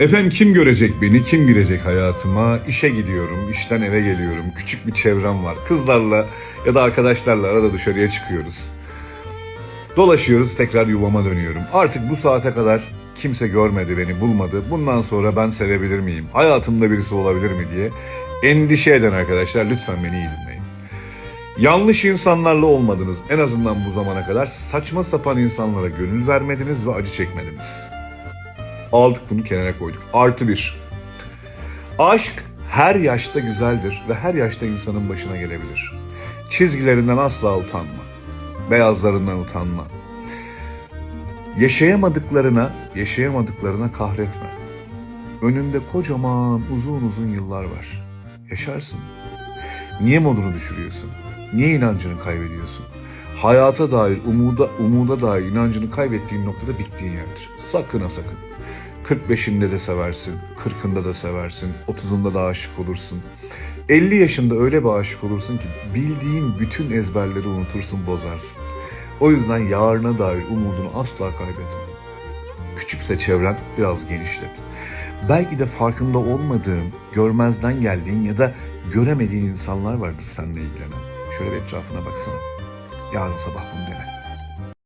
Efendim kim görecek beni, kim girecek hayatıma? İşe gidiyorum, işten eve geliyorum. Küçük bir çevrem var. Kızlarla ya da arkadaşlarla arada dışarıya çıkıyoruz. Dolaşıyoruz, tekrar yuvama dönüyorum. Artık bu saate kadar kimse görmedi beni, bulmadı. Bundan sonra ben sevebilir miyim? Hayatımda birisi olabilir mi diye endişe eden arkadaşlar lütfen beni iyi dinleyin. Yanlış insanlarla olmadınız. En azından bu zamana kadar saçma sapan insanlara gönül vermediniz ve acı çekmediniz. Aldık bunu kenara koyduk. Artı bir. Aşk her yaşta güzeldir ve her yaşta insanın başına gelebilir. Çizgilerinden asla utanma. Beyazlarından utanma. Yaşayamadıklarına, yaşayamadıklarına kahretme. Önünde kocaman uzun uzun yıllar var. Yaşarsın. Niye modunu düşürüyorsun? Niye inancını kaybediyorsun? Hayata dair, umuda, umuda dair inancını kaybettiğin noktada bittiğin yerdir. Sakın ha sakın. 45'inde de seversin, 40'ında da seversin, 30'unda da aşık olursun. 50 yaşında öyle bir aşık olursun ki bildiğin bütün ezberleri unutursun, bozarsın. O yüzden yarına dair umudunu asla kaybetme. Küçükse çevren biraz genişlet. Belki de farkında olmadığın, görmezden geldiğin ya da göremediğin insanlar vardır seninle ilgilenen. Şöyle bir etrafına baksana. Ja, das ist aber Hunde.